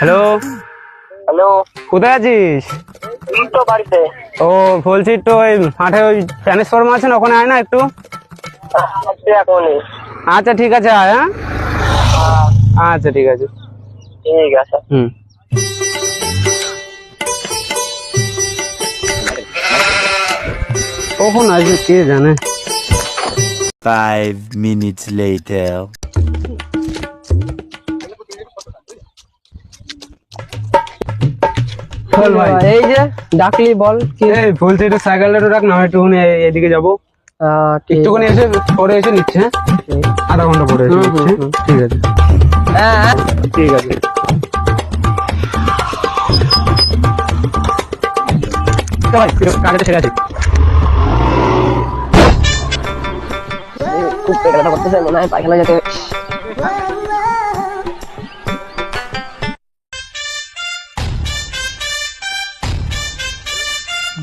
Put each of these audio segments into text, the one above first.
Hello hello কোথায় আছিস? তো বাড়িতে। ও বলছি তো ওই মাঠে ওই ট্রান্সফর্মার আছে না ওখানে আয় না একটু? আচ্ছা ঠিক আছে আয় হ্যাঁ। আচ্ছা ঠিক আছে। ঠিক আছে। হুম। কখন আসবে কে জানে? Five minutes later. বল ভাই। এই যে ডাকলি বল কি? এই বলছি একটু সাইকেলটা একটু রাখ না একটুখানি এদিকে যাব। একটুখানি এসে পরে এসে নিচ্ছে হ্যাঁ? আধা ঘণ্টা পরে এসে হুম। ঠিক আছে। হ্যাঁ। হ্যাঁ। ঠিক আছে। ভাই কাজটা সেরে আছে? খুব পেটাটা করতেছে মনে হয় পায়খানা যেতে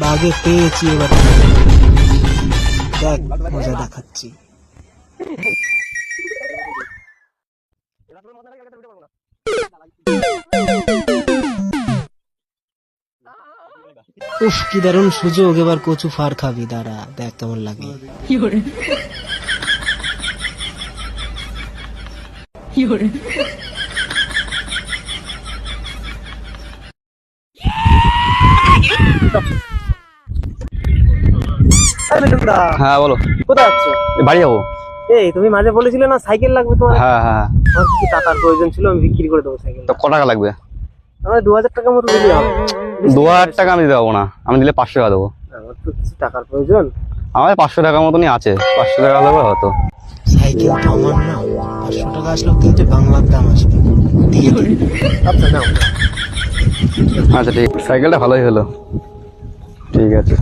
বাগে পেয়েছি এবার। দেখ মজা দেখাচ্ছি। উফ কি দারুণ সুযোগ এবার কচু ফার খাবি দাঁড়া দেখ কেমন লাগে। হ্যাঁ বলো। কোথায় যাচ্ছ? বাড়ি যাব। এই তুমি মাঝে বলেছিলে না সাইকেল লাগবে তোমার? হ্যাঁ হ্যাঁ। আমার কিছু টাকার প্রয়োজন ছিল আমি বিক্রি করে দেবো সাইকেল তো ক টাকা লাগবে? আমার দু হাজার টাকার মতো দিলে হবে। দু হাজার টাকা আমি দিতে পারব না। আমি দিলে পাঁচশো টাকা দেবো। আমার তো কিছু টাকার প্রয়োজন। আমার পাঁচশো টাকার মতনই আছে। পাঁচশো টাকা দেবো হয়তো সাইকেল আমার না পাঁচশো টাকা আসলেও তিনটে বাংলার দাম আসবে। আচ্ছা আচ্ছা ঠিক। সাইকেলটা ভালোই হলো। ঠিক আছে।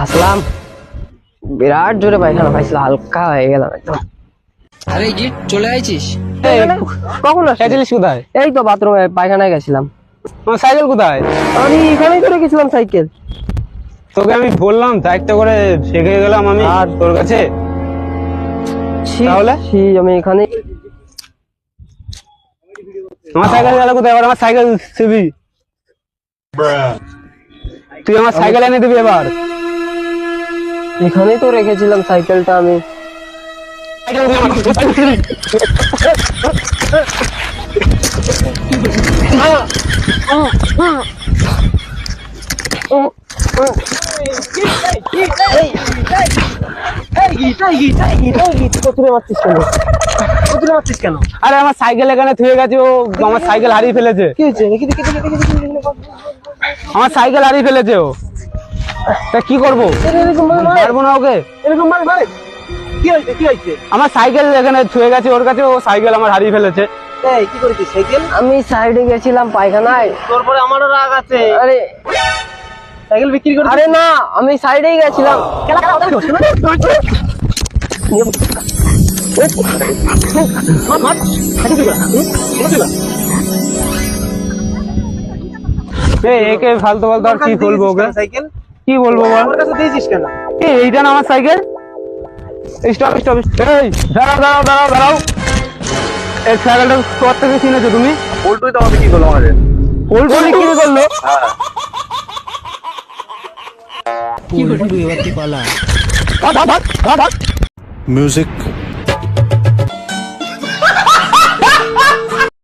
ভাসলাম বিরাট জোরে পায়খানা পাইছিল হালকা হয়ে গেলাম একদম। আরে গিট চলে আইছিস? কখন আসছিস? কোথায়? এই তো বাথরুমে পায়খানায় গেছিলাম। তোমার সাইকেল কোথায়? আমি এখানেই করে গেছিলাম সাইকেল। তোকে আমি বললাম দায়িত্ব করে শিখে গেলাম আমি আর তোর কাছে। ছি, তাহলে? ছি, আমি এখানে আমার সাইকেল গেলে কোথায়? এবার আমার সাইকেল দিবি তুই আমার সাইকেল এনে দিবি এবার। এখানেই তো রেখেছিলাম সাইকেলটা আমি আরে আমার সাইকেল এখানে থুয়ে গেছে ও আমার সাইকেল হারিয়ে ফেলেছে। আমার সাইকেল হারিয়ে ফেলেছে ও তা কি করব? পারব না ওকে। এরকম মার, মার। কি হয়েছে কি হয়েছে? আমার সাইকেল এখানে থুয়ে গেছে ওর কাছে ও সাইকেল আমার হারিয়ে ফেলেছে। এই কি করেছিস সাইকেল? আমি সাইডে গেছিলাম পায়খানায়। তোর পরে আমারও রাগ আছে। আরে। সাইকেল বিক্রি করে আরে না আমি সাইডেই গেছিলাম। একে ফালতু ফালতু আর কি বলব ওকে? সাইকেল? কি বলব বল? আমার কাছে দিয়েছিস কেন? এ, এইটা না আমার সাইকেল? স্টপ স্টপ এই দাঁড়াও দাঁড়াও দাঁড়াও দাঁড়াও। এই সাইকেলটা কত থেকে কিনেছো তুমি? পোল্টুই তো আমাকে কি করল আমাদের পোল্ট্রি কিনে করল? উল্টু এবার তুই পালা? ভাগ,